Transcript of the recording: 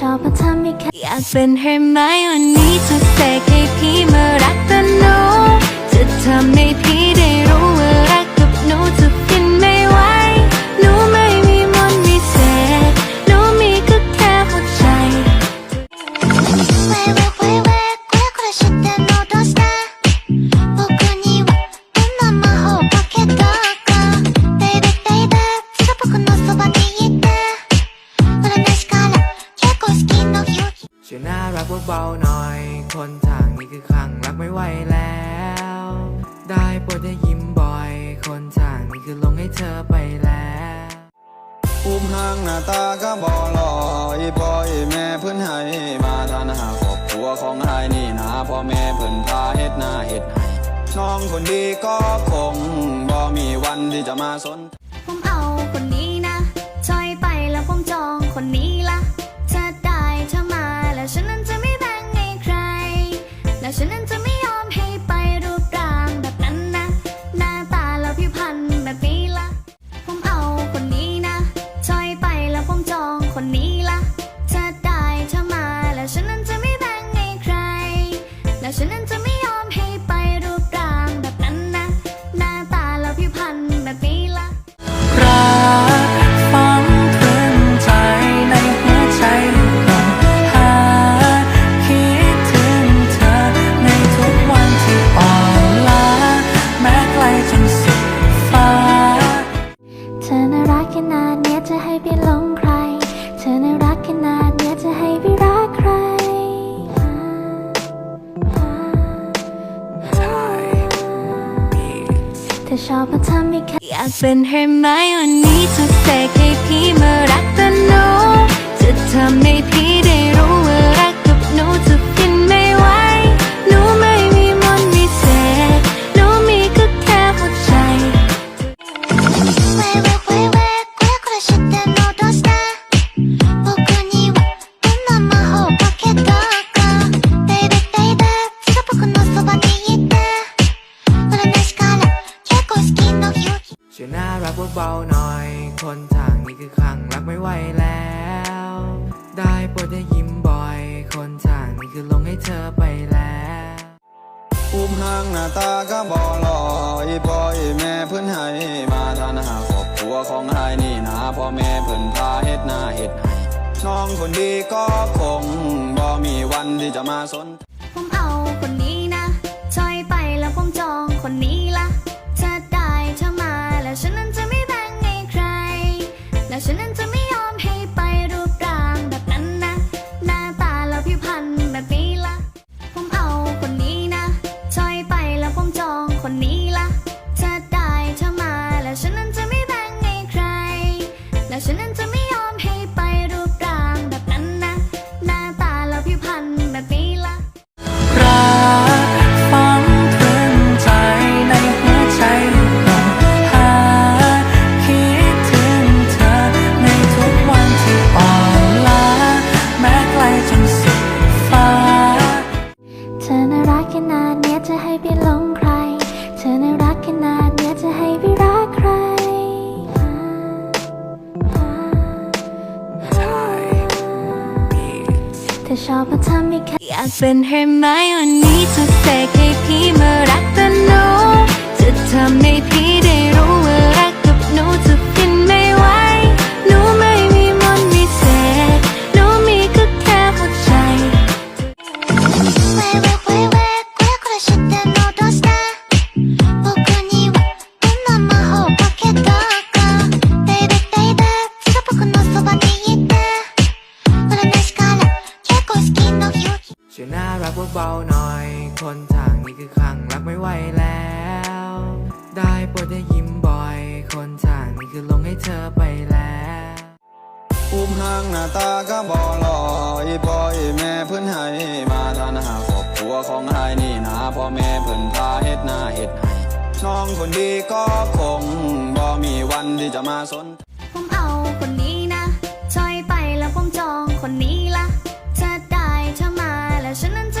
เป็นให้ไหมวันนี้จะเสกให้พี่มารักกันหนูจะทำให้พี่ได้รู้ว่ารักกับหนูจะฟินไม่ไหวหนูไม่มีมนต์วิเศษหนูมีก็แค่หัวใจ 「わえわえわえこれこれ知ってんのどうして」「僕にはどんな魔法かけたか」「ベイベーベイベーずっと僕のそばに เบาๆหน่อย คนทางนี้คือคลั่งรักไม่ไหวแล้ว ได้โปรดได้ยิ้มบ่อย คนทางนี้คือลงให้เธอไปแล้วอุ้มห่างหน้าตาก็บอลอยพ่ออีแม่เพิ่นให้มาทานหาครอบครัวของไฮนี่นะพ่อแม่เพิ่นพาเฮ็ดหน้าเฮ็ดให้น้องคนดีก็คงบ่มีวันที่จะมาสนผมเอาคนนี้ ธอชอบมาทำให้แค่อยากเป็นให้ไหมวันนี้จะเสกให้พี่มารักกันหนูจะทำให้พี่ รักเบาๆหน่อย คนทางนี้คือคลั่งรักไม่ไหวแล้ว ได้โปรดได้ยิ้มบ่อย คนทางนี้คือลงให้เธอไปแล้วอุ้มห่างหน้าตาก็บอลอยพ่ออีแม่เพิ่อนให้มาทานหาครอบครัวของไฮนี่นะพ่อแม่เพิ่อนพาเฮ็ดหน้าเฮ็ดให้น้องคนดีก็คงบ่มีวันที่จะมาสน คนนี้ เป็นให้ไหมวันนี้จะเสกให้พี่มารักกันหนูจะทำให้ คือขังรักไม่ไหวแล้ว ได้โปรดได้ยิ้มบ่อย คนทางนี้คือลงให้เธอไปแล้วอุ้มหางหน้าตาก็บอลอยพ่อยแม่เพื่อนให้มาทานหาครอบครัวของไยนี่นะพ่อแม่เพื่อนพาเฮ็ดหน้าเฮ็ดให้น้องคนดีก็คงบ่มีวันที่จะมาสนผมเอาคนนี้นะช่วยไปแล้วผมจองคนนี้ละจะได้เธอมาแล้วฉันนั้นจะ